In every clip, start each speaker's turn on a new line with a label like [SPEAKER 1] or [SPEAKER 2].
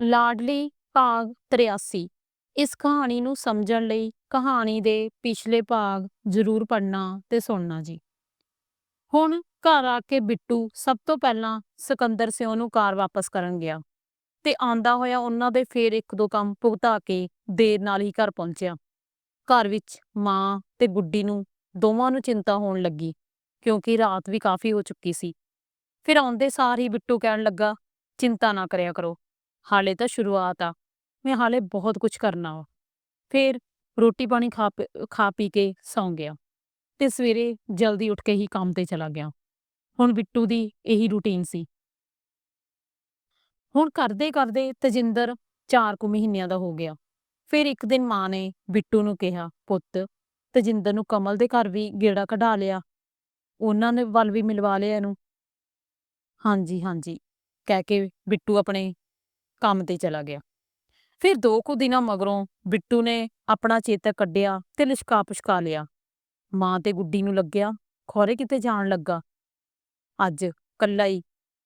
[SPEAKER 1] ਲਾਡਲੀ ਭਾਗ 83 ਇਸ ਕਹਾਣੀ ਨੂੰ ਸਮਝਣ ਲਈ ਕਹਾਣੀ ਦੇ ਪਿਛਲੇ ਭਾਗ ਜ਼ਰੂਰ ਪੜ੍ਹਨਾ ਤੇ ਸੁਣਨਾ ਜੀ। ਹੁਣ ਘਰ ਆ ਕੇ ਬਿੱਟੂ ਸਭ ਤੋਂ ਪਹਿਲਾਂ ਸਿਕੰਦਰ ਸਿਉ ਨੂੰ ਕਾਰ ਵਾਪਸ ਕਰਨ ਗਿਆ ਤੇ ਆਂਦਾ ਹੋਇਆ ਉਹਨਾਂ ਦੇ ਫੇਰ ਇੱਕ ਦੋ ਕੰਮ ਭੁਗਤਾ ਕੇ ਦੇਰ ਨਾਲ ਹੀ ਘਰ ਪਹੁੰਚਿਆ। ਘਰ ਵਿੱਚ ਮਾਂ ਤੇ ਗੁੱਡੀ ਨੂੰ ਦੋਵਾਂ ਨੂੰ ਚਿੰਤਾ ਹੋਣ ਲੱਗੀ ਕਿਉਂਕਿ ਰਾਤ ਵੀ ਕਾਫੀ ਹੋ ਚੁੱਕੀ ਸੀ। ਫਿਰ ਆਉਂਦੇ ਸਾਰ ਹੀ ਬਿੱਟੂ ਕਹਿਣ ਲੱਗਾ, ਚਿੰਤਾ ਨਾ ਕਰਿਆ ਕਰੋ। ਹਾਲੇ ਤਾਂ ਸ਼ੁਰੂਆਤ ਆ, ਮੈਂ ਹਾਲੇ ਬਹੁਤ ਕੁਝ ਕਰਨਾ ਵਾ। ਫਿਰ ਰੋਟੀ ਪਾਣੀ ਖਾ ਖਾ ਪੀ ਕੇ ਸੌਂ ਗਿਆ ਤੇ ਸਵੇਰੇ ਜਲਦੀ ਉੱਠ ਕੇ ਹੀ ਕੰਮ ਤੇ ਚਲਾ ਗਿਆ। ਹੁਣ ਬਿੱਟੂ ਦੀ ਇਹੀ ਰੁਟੀਨ ਸੀ। ਹੁਣ ਕਰਦੇ ਕਰਦੇ ਤਜਿੰਦਰ 4 ਕੁ ਮਹੀਨਿਆਂ ਦਾ ਹੋ ਗਿਆ। ਫਿਰ ਇੱਕ ਦਿਨ ਮਾਂ ਨੇ ਬਿੱਟੂ ਨੂੰ ਕਿਹਾ, ਪੁੱਤ, ਤਜਿੰਦਰ ਨੂੰ ਕਮਲ ਦੇ ਘਰ ਵੀ ਗੇੜਾ ਕਢਾ ਲਿਆ। ਉਹਨਾਂ ਨੇ ਵੱਲ ਵੀ ਮਿਲਵਾ ਲਿਆ ਇਹਨੂੰ। ਹਾਂਜੀ ਹਾਂਜੀ। ਕਹਿ ਕੇ ਬਿੱਟੂ ਆਪਣੇ ਕੰਮ ਤੇ ਚਲਾ ਗਿਆ। ਫਿਰ ਦੋ ਕੁ ਦਿਨਾਂ ਮਗਰੋਂ ਬਿੱਟੂ ਨੇ ਆਪਣਾ ਚੇਤਕ ਕੱਢਿਆ ਤੇ ਲਿਸ਼ਕਾ ਪੁਸ਼ਕਾ ਲਿਆ। ਮਾਂ ਤੇ ਗੁੱਡੀ ਨੂੰ ਲੱਗਿਆ, ਖੋਰੇ ਕਿਤੇ ਜਾਣ ਲੱਗਾ। ਅੱਜ ਕੱਲਾ ਹੀ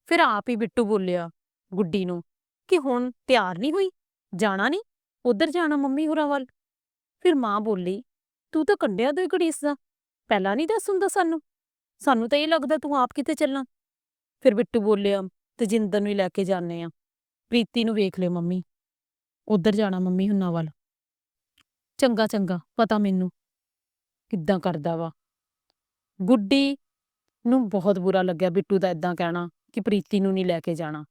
[SPEAKER 1] ਫਿਰ ਆਪ ਹੀ ਬਿੱਟੂ ਬੋਲਿਆ ਗੁੱਡੀ ਨੂੰ ਕਿ ਹੁਣ ਤਿਆਰ ਨਹੀਂ ਹੋਈ, ਜਾਣਾ ਨਹੀਂ ਉਧਰ ਜਾਣਾ ਮੰਮੀ ਹੋਰਾਂ ਵੱਲ। ਫਿਰ ਮਾਂ ਬੋਲੀ, ਤੂੰ ਤਾਂ ਕੰਡਿਆਂ ਤੋਂ ਹੀ ਘੜੀਸ ਦਾ ਪਹਿਲਾਂ ਨਹੀਂ ਦੱਸ ਹੁੰਦਾ ਸਾਨੂੰ ਸਾਨੂੰ ਤਾਂ ਇਹ ਲੱਗਦਾ ਤੂੰ ਆਪ ਕਿਤੇ ਚੱਲਾਂ। ਫਿਰ ਬਿੱਟੂ ਬੋਲਿਆ, ਤਜਿੰਦਰ ਨੂੰ ਹੀ ਲੈ ਕੇ ਜਾਂਦੇ ਆ। ਪ੍ਰੀਤੀ ਨੂੰ ਵੇਖ ਲਿਓ ਮੰਮੀ। ਉਧਰ ਜਾਣਾ ਮੰਮੀ ਹੁਣਾਂ ਵੱਲ। ਚੰਗਾ ਚੰਗਾ, ਪਤਾ ਮੈਨੂੰ। ਕਿੱਦਾਂ ਕਰਦਾ ਵਾ। ਗੁੱਡੀ ਨੂੰ ਬਹੁਤ ਬੁਰਾ ਲੱਗਿਆ ਬਿੱਟੂ ਦਾ ਇਦਾਂ ਕਹਿਣਾ ਕਿ ਪ੍ਰੀਤੀ ਨੂੰ ਨਹੀਂ ਲੈ ਕੇ ਜਾਣਾ,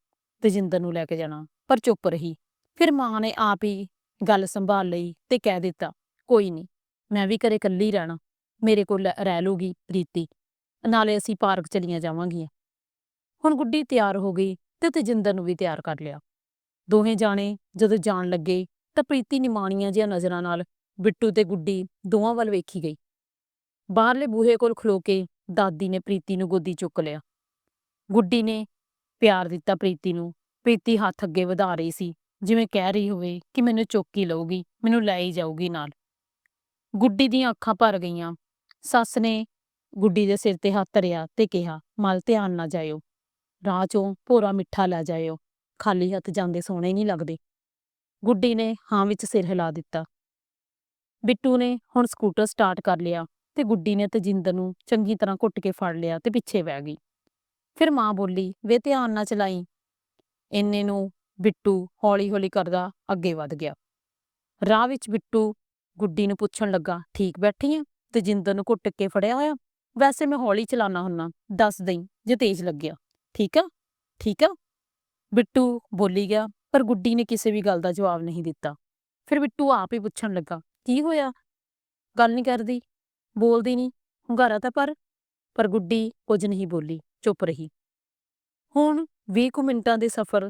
[SPEAKER 1] ਤਜਿੰਦਰ ਨੂੰ ਲੈ ਕੇ ਜਾਣਾ, ਪਰ ਚੁੱਪ ਰਹੀ। ਫਿਰ ਮਾਂ ਨੇ ਆਪ ਹੀ ਗੱਲ ਸੰਭਾਲ ਲਈ ਤੇ ਕਹਿ ਦਿੱਤਾ, ਕੋਈ ਨਹੀਂ, ਮੈਂ ਵੀ ਘਰੇ ਇਕੱਲੀ ਰਹਿਣਾ। ਮੇਰੇ ਕੋਲ ਰਹਿ ਲੂਗੀ ਪ੍ਰੀਤੀ, ਨਾਲੇ ਅਸੀਂ ਪਾਰਕ ਚਲੀਆਂ ਜਾਵਾਂਗੀਆਂ। ਹੁਣ ਗੁੱਡੀ ਤਿਆਰ ਹੋ ਗਈ ਤੇ ਤਜਿੰਦਰ ਨੂੰ ਵੀ ਤਿਆਰ ਕਰ ਲਿਆ। ਦੋਹੇ ਜਾਣੇ ਜਦੋਂ ਜਾਣ ਲੱਗੇ ਤਾਂ ਪ੍ਰੀਤੀ ਨਿਮਾਣੀਆਂ ਜਿਹੀਆਂ ਨਜ਼ਰਾਂ ਨਾਲ ਬਿੱਟੂ ਤੇ ਗੁੱਡੀ ਦੋਵਾਂ ਵੱਲ ਵੇਖੀ ਗਈ। ਬਾਹਰਲੇ ਬੂਹੇ ਕੋਲ ਖਲੋ ਕੇ ਦਾਦੀ ਨੇ ਪ੍ਰੀਤੀ ਨੂੰ ਗੋਦੀ ਚੁੱਕ ਲਿਆ। ਗੁੱਡੀ ਨੇ ਪਿਆਰ ਦਿੱਤਾ ਪ੍ਰੀਤੀ ਨੂੰ। ਪ੍ਰੀਤੀ ਹੱਥ ਅੱਗੇ ਵਧਾ ਰਹੀ ਸੀ, ਜਿਵੇਂ ਕਹਿ ਰਹੀ ਹੋਵੇ ਕਿ ਮੈਨੂੰ ਚੁੱਕ ਹੀ ਲਊਗੀ, ਮੈਨੂੰ ਲੈ ਹੀ ਜਾਊਗੀ ਨਾਲ। ਗੁੱਡੀ ਦੀਆਂ ਅੱਖਾਂ ਭਰ ਗਈਆਂ। ਸੱਸ ਨੇ ਗੁੱਡੀ ਦੇ ਸਿਰ ਤੇ ਹੱਥ ਧਰਿਆ ਤੇ ਕਿਹਾ, ਮਲ, ਧਿਆਨ ਨਾ ਜਾਇਓ। ਰਾਹ ਚੋਂ ਭੋਰਾ ਮਿੱਠਾ ਲੈ ਜਾਇਓ। ਖਾਲੀ ਹੱਥ ਜਾਂਦੇ ਸੋਹਣੇ ਨਹੀਂ ਲੱਗਦੇ। ਗੁੱਡੀ ਨੇ ਹਾਂ ਵਿੱਚ ਸਿਰ ਹਿਲਾ ਦਿੱਤਾ। ਬਿੱਟੂ ਨੇ ਹੁਣ ਸਕੂਟਰ ਸਟਾਰਟ ਕਰ ਲਿਆ ਤੇ ਗੁੱਡੀ ਨੇ ਤਜਿੰਦਰ ਨੂੰ ਚੰਗੀ ਤਰ੍ਹਾਂ ਘੁੱਟ ਕੇ ਫੜ ਲਿਆ ਤੇ ਪਿੱਛੇ ਬਹਿ ਗਈ। ਫਿਰ ਮਾਂ ਬੋਲੀ, ਵੇ ਧਿਆਨ ਨਾਲ ਚਲਾਈ। ਇੰਨੇ ਨੂੰ ਬਿੱਟੂ ਹੌਲੀ-ਹੌਲੀ ਕਰਦਾ ਅੱਗੇ ਵੱਧ ਗਿਆ। ਰਾਹ ਵਿੱਚ ਬਿੱਟੂ ਗੁੱਡੀ ਨੂੰ ਪੁੱਛਣ ਲੱਗਾ, ਠੀਕ ਬੈਠੀ ਆ? ਤਜਿੰਦਰ ਨੂੰ ਘੁੱਟ ਕੇ ਫੜਿਆ ਹੋਇਆ? ਵੈਸੇ ਮੈਂ ਹੌਲੀ ਚਲਾਣਾ ਹੁੰਨਾ, ਦੱਸ ਦਈ, ਜੇ ਤੇਜ਼ ਲੱਗਿਆ। ਠੀਕ ਆ? ਠੀਕ ਆ? ਬਿੱਟੂ ਬੋਲੀ ਗਿਆ, ਪਰ ਗੁੱਡੀ ਨੇ ਕਿਸੇ ਵੀ ਗੱਲ ਦਾ ਜਵਾਬ ਨਹੀਂ ਦਿੱਤਾ। ਫਿਰ ਬਿੱਟੂ ਆਪ ਹੀ ਪੁੱਛਣ ਲੱਗਾ, ਕੀ ਹੋਇਆ? ਗੱਲ ਨਹੀਂ ਕਰਦੀ? ਬੋਲਦੀ ਨਹੀਂ ਹੁੰਗਾਰਾ ਤਾਂ ਪਰ? ਪਰ ਗੁੱਡੀ ਕੁਝ ਨਹੀਂ ਬੋਲੀ, ਚੁੱਪ ਰਹੀ। ਹੁਣ 20 ਕੁ ਮਿੰਟਾਂ ਦੇ ਸਫ਼ਰ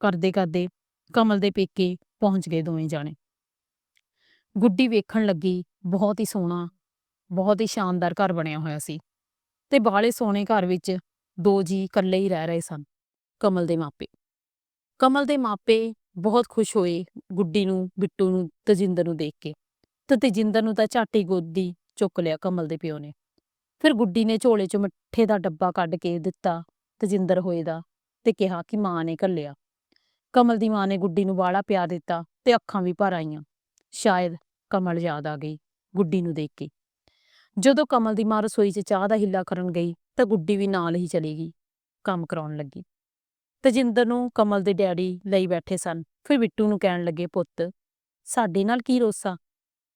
[SPEAKER 1] ਕਰਦੇ ਕਰਦੇ ਕਮਲ ਦੇ ਪੇਕੇ ਪਹੁੰਚ ਗਏ ਦੋਵੇਂ ਜਾਣੇ। ਗੁੱਡੀ ਵੇਖਣ ਲੱਗੀ, ਬਹੁਤ ਹੀ ਸੋਹਣਾ, ਬਹੁਤ ਹੀ ਸ਼ਾਨਦਾਰ ਘਰ ਬਣਿਆ ਹੋਇਆ ਸੀ। ਤੇ ਬਾਹਲੇ ਸੋਹਣੇ ਘਰ ਵਿੱਚ ਦੋ ਜੀ ਇਕੱਲੇ ਹੀ ਰਹਿ ਰਹੇ ਸਨ। ਕਮਲ ਦੇ ਮਾਪੇ। ਕਮਲ ਦੇ ਮਾਪੇ ਬਹੁਤ ਖੁਸ਼ ਹੋਏ ਗੁੱਡੀ ਨੂੰ, ਬਿੱਟੂ ਨੂੰ ਤਜਿੰਦਰ ਨੂੰ ਦੇਖ ਕੇ ਤੇ ਤਜਿੰਦਰ ਨੂੰ ਤਾਂ ਝਾਟੀ ਗੋਦੀ ਚੁੱਕ ਲਿਆ ਕਮਲ ਦੇ ਪਿਓ ਨੇ। ਫਿਰ ਗੁੱਡੀ ਨੇ ਝੋਲੇ 'ਚੋਂ ਮਿੱਠੇ ਦਾ ਡੱਬਾ ਕੱਢ ਕੇ ਦਿੱਤਾ ਤਜਿੰਦਰ ਹੋਏ ਦਾ ਤੇ ਕਿਹਾ ਕਿ ਮਾਂ ਨੇ ਘੱਲਿਆ। ਕਮਲ ਦੀ ਮਾਂ ਨੇ ਗੁੱਡੀ ਨੂੰ ਬਾਹਲਾ ਪਿਆਰ ਦਿੱਤਾ ਤੇ ਅੱਖਾਂ ਵੀ ਭਰ ਆਈਆਂ। ਸ਼ਾਇਦ ਕਮਲ ਯਾਦ ਆ ਗਈ ਗੁੱਡੀ ਨੂੰ ਦੇਖ ਕੇ। ਜਦੋਂ ਕਮਲ ਦੀ ਮਾਂ ਰਸੋਈ 'ਚ ਚਾਹ ਦਾ ਹਿੱਲਾ ਕਰਨ ਗਈ ਤਾਂ ਗੁੱਡੀ ਵੀ ਨਾਲ ਹੀ ਚਲੀ ਗਈ, ਕੰਮ ਕਰਾਉਣ ਲੱਗੀ। ਤਜਿੰਦਰ ਨੂੰ ਕਮਲ ਦੇ ਡੈਡੀ ਲਈ ਬੈਠੇ ਸਨ। ਫਿਰ ਬਿੱਟੂ ਨੂੰ ਕਹਿਣ ਲੱਗੇ, ਪੁੱਤ, ਸਾਡੇ ਨਾਲ ਕੀ ਰੋਸਾ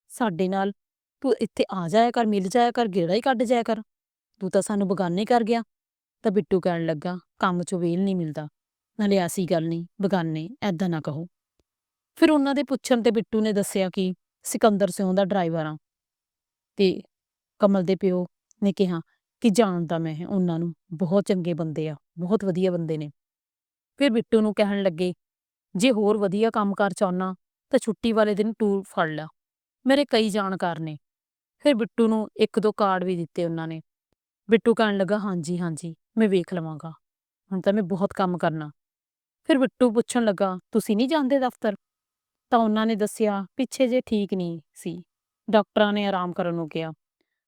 [SPEAKER 1] ਸਾਡੇ ਨਾਲ ਤੂੰ ਇੱਥੇ ਆ ਜਾਇਆ ਕਰ, ਮਿਲ ਜਾਇਆ ਕਰ, ਗੇੜਾ ਹੀ ਕੱਢ ਜਾਇਆ ਕਰ। ਤੂੰ ਤਾਂ ਸਾਨੂੰ ਬਗਾਨੇ ਕਰ ਗਿਆ। ਤਾਂ ਬਿੱਟੂ ਕਹਿਣ ਲੱਗਾ, ਕੰਮ 'ਚੋਂ ਵੇਲ ਨਹੀਂ ਮਿਲਦਾ। ਨਾਲੇ ਐਸੀ ਗੱਲ ਨਹੀਂ, ਬਗਾਨੇ ਐਦਾਂ ਨਾ ਕਹੋ। ਫਿਰ ਉਹਨਾਂ ਦੇ ਪੁੱਛਣ ਤੇ ਬਿੱਟੂ ਨੇ ਦੱਸਿਆ ਕਿ ਸਿਕੰਦਰ ਸਿਉਂ ਦਾ ਡਰਾਈਵਰ ਆ। ਤੇ ਕਮਲ ਦੇ ਪਿਓ ਨੇ ਕਿਹਾ ਕਿ ਜਾਣਦਾ ਮੈਂ ਉਹਨਾਂ ਨੂੰ, ਬਹੁਤ ਚੰਗੇ ਬੰਦੇ ਆ, ਬਹੁਤ ਵਧੀਆ ਬੰਦੇ ਨੇ। ਫਿਰ ਬਿੱਟੂ ਨੂੰ ਕਹਿਣ ਲੱਗੇ, ਜੇ ਹੋਰ ਵਧੀਆ ਕੰਮ ਕੰਮਕਾਰ ਚਾਹੁੰਨਾ, ਤਾਂ ਛੁੱਟੀ ਵਾਲੇ ਦਿਨ ਟੂਰ ਫੜ ਲੈ। ਮੇਰੇ ਕਈ ਜਾਣਕਾਰ ਨੇ। ਫਿਰ ਬਿੱਟੂ ਨੂੰ ਇੱਕ ਦੋ ਕਾਰਡ ਵੀ ਦਿੱਤੇ ਉਹਨਾਂ ਨੇ। ਬਿੱਟੂ ਕਹਿਣ ਲੱਗਾ, ਹਾਂਜੀ ਹਾਂਜੀ, ਮੈਂ ਵੇਖ ਲਵਾਂਗਾ। ਹੁਣ ਤਾਂ ਮੈਂ ਬਹੁਤ ਕੰਮ ਕਰਨਾ। ਫਿਰ ਬਿੱਟੂ ਪੁੱਛਣ ਲੱਗਾ, ਤੁਸੀਂ ਨਹੀਂ ਜਾਂਦੇ ਦਫ਼ਤਰ? ਤਾਂ ਉਹਨਾਂ ਨੇ ਦੱਸਿਆ, ਪਿੱਛੇ ਜੇ ਠੀਕ ਨਹੀਂ ਸੀ। ਡਾਕਟਰਾਂ ਨੇ ਆਰਾਮ ਕਰਨ ਨੂੰ ਕਿਹਾ,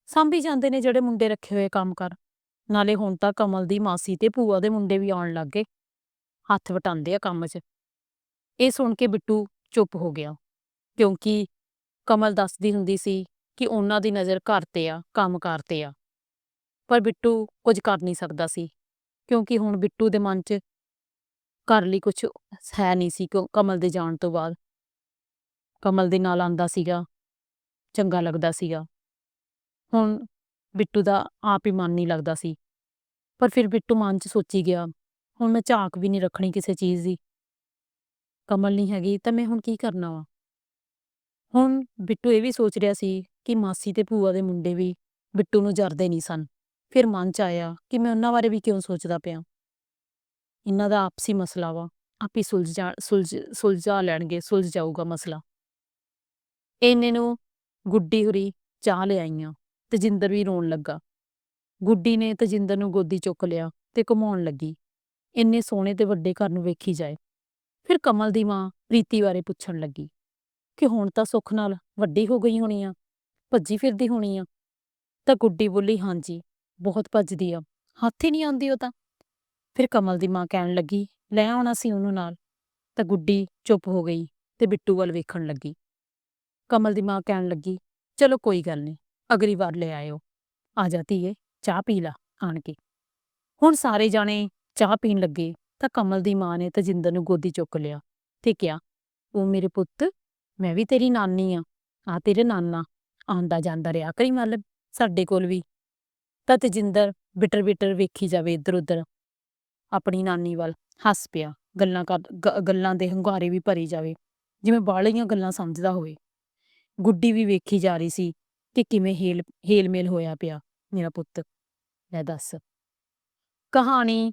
[SPEAKER 1] ਸਾਂਭੀ ਜਾਂਦੇ ਨੇ ਜਿਹੜੇ ਮੁੰਡੇ ਰੱਖੇ ਹੋਏ ਕੰਮ ਕਰ। ਨਾਲੇ ਹੁਣ ਤਾਂ ਕਮਲ ਦੀ ਮਾਸੀ ਤੇ ਭੂਆ ਦੇ ਮੁੰਡੇ ਵੀ ਆਉਣ ਲੱਗ ਗਏ। ਹੱਥ ਵਟਾਉਂਦੇ ਆ ਕੰਮ 'ਚ। ਇਹ ਸੁਣ ਕੇ ਬਿੱਟੂ ਚੁੱਪ ਹੋ ਗਿਆ, ਕਿਉਂਕਿ ਕਮਲ ਦੱਸਦੀ ਹੁੰਦੀ ਸੀ ਕਿ ਉਹਨਾਂ ਦੀ ਨਜ਼ਰ ਘਰ ਤੇ ਆ, ਕੰਮਕਾਰ ਤੇ ਆ। ਪਰ ਬਿੱਟੂ ਕੁਝ ਕਰ ਨਹੀਂ ਸਕਦਾ ਸੀ, ਕਿਉਂਕਿ ਹੁਣ ਬਿੱਟੂ ਦੇ ਮਨ 'ਚ ਘਰ ਲਈ ਕੁਝ ਹੈ ਨਹੀਂ ਸੀ ਕਿਉਂ ਕਮਲ ਦੇ ਜਾਣ ਤੋਂ ਬਾਅਦ। ਕਮਲ ਦੇ ਨਾਲ ਆਂਦਾ ਸੀਗਾ, ਚੰਗਾ ਲੱਗਦਾ ਸੀਗਾ। ਹੁਣ ਬਿੱਟੂ ਦਾ ਆਪ ਹੀ ਮਨ ਨਹੀਂ ਲੱਗਦਾ ਸੀ। ਪਰ ਫਿਰ ਬਿੱਟੂ ਮਨ 'ਚ ਸੋਚੀ ਗਿਆ ਹੁਣ ਮੈਂ ਝਾਕ ਵੀ ਨਹੀਂ ਰੱਖਣੀ ਕਿਸੇ ਚੀਜ਼ ਦੀ। ਕਮਲ ਨਹੀਂ ਹੈਗੀ ਤਾਂ ਮੈਂ ਹੁਣ ਕੀ ਕਰਨਾ ਵਾ? ਹੁਣ ਬਿੱਟੂ ਇਹ ਵੀ ਸੋਚ ਰਿਹਾ ਸੀ ਕਿ ਮਾਸੀ ਤੇ ਭੂਆ ਦੇ ਮੁੰਡੇ ਵੀ ਬਿੱਟੂ ਨੂੰ ਜਰਦੇ ਨਹੀਂ ਸਨ। ਫਿਰ ਮਨ 'ਚ ਆਇਆ ਕਿ ਮੈਂ ਉਹਨਾਂ ਬਾਰੇ ਵੀ ਕਿਉਂ ਸੋਚਦਾ ਪਿਆ? ਇਹਨਾਂ ਦਾ ਆਪਸੀ ਮਸਲਾ ਵਾ। ਆਪੇ ਸੁਲਝ ਸੁਲਝ, ਸੁਲਝਾ ਲੈਣਗੇ, ਸੁਲਝ ਜਾਊਗਾ ਮਸਲਾ। ਇਹਨੇ ਨੂੰ ਗੁੱਡੀ ਹੁਰੀ ਚਾਹ ਲਿਆਈਆਂ ਤਜਿੰਦਰ ਵੀ ਰੋਣ ਲੱਗਾ। ਗੁੱਡੀ ਨੇ ਤਜਿੰਦਰ ਨੂੰ ਗੋਦੀ ਚੁੱਕ ਲਿਆ ਤੇ ਘੁਮਾਉਣ ਲੱਗੀ। ਇੰਨੇ ਸੋਹਣੇ ਤੇ ਵੱਡੇ ਘਰ ਨੂੰ ਵੇਖੀ ਜਾਏ। ਫਿਰ ਕਮਲ ਦੀ ਮਾਂ ਪ੍ਰੀਤੀ ਬਾਰੇ ਪੁੱਛਣ ਲੱਗੀ ਕਿ ਹੁਣ ਤਾਂ ਸੁੱਖ ਨਾਲ ਵੱਡੀ ਹੋ ਗਈ ਹੋਣੀ ਆ, ਭੱਜੀ ਫਿਰਦੀ ਹੋਣੀ ਆ। ਤਾਂ ਗੁੱਡੀ ਬੋਲੀ, ਹਾਂਜੀ, ਬਹੁਤ ਭੱਜਦੀ ਆ, ਹੱਥ ਹੀ ਨਹੀਂ ਆਉਂਦੀ ਉਹ ਤਾਂ। ਫਿਰ ਕਮਲ ਦੀ ਮਾਂ ਕਹਿਣ ਲੱਗੀ, ਲੈ ਆਉਣਾ ਸੀ ਉਹਨੂੰ ਨਾਲ। ਤਾਂ ਗੁੱਡੀ ਚੁੱਪ ਹੋ ਗਈ ਤੇ ਬਿੱਟੂ ਵੱਲ ਵੇਖਣ ਲੱਗੀ। ਕਮਲ ਦੀ ਮਾਂ ਕਹਿਣ ਲੱਗੀ, ਚਲੋ ਕੋਈ ਗੱਲ ਨਹੀਂ, ਅਗਲੀ ਵਾਰ ਲੈ ਆਇਓ। ਆ ਜਾ ਧੀਏ, ਚਾਹ ਪੀ ਲਾ, ਆਣ ਕੇ। ਹੁਣ ਸਾਰੇ ਜਾਣੇ ਚਾਹ ਪੀਣ ਲੱਗੇ ਤਾਂ ਕਮਲ ਦੀ ਮਾਂ ਨੇ ਤਜਿੰਦਰ ਨੂੰ ਗੋਦੀ ਚੁੱਕ ਲਿਆ। ਤੇ ਕਿਹਾ ਉਹ ਮੇਰੇ ਪੁੱਤ? ਮੈਂ ਵੀ ਤੇਰੀ ਨਾਨੀ ਆ। ਆ ਤੇਰੇ ਨਾਨਾ। ਆਂਦਾ ਜਾਂਦਾ ਰਿਹਾ ਕਰੀ ਮਤਲਬ ਸਾਡੇ ਕੋਲ ਵੀ। ਤਾਂ ਤਜਿੰਦਰ ਬਿਟਰ ਬਿਟਰ ਵੇਖੀ ਜਾਵੇ ਇੱਧਰ ਉੱਧਰ। ਆਪਣੀ ਨਾਨੀ ਵੱਲ ਹੱਸ ਪਿਆ। ਗੱਲਾਂ ਕਰ ਗ- ਗੱਲਾਂ ਦੇ ਹੰਗਾਰੇ ਵੀ ਭਰੀ ਜਾਵੇ। ਜਿਵੇਂ ਬਾਹਲੀਆਂ ਗੱਲਾਂ ਸਮਝਦਾ ਹੋਵੇ। ਗੁੱਡੀ ਵੀ ਵੇਖੀ ਜਾ ਰਹੀ ਸੀ ਕਿ ਕਿਵੇਂ ਹੇਲ, ਹੇਲ-ਮੇਲ ਹੋਇਆ ਪਿਆ। ਮੇਰਾ ਪੁੱਤ, ਲੈ ਦੱਸ। ਕਹਾਣੀ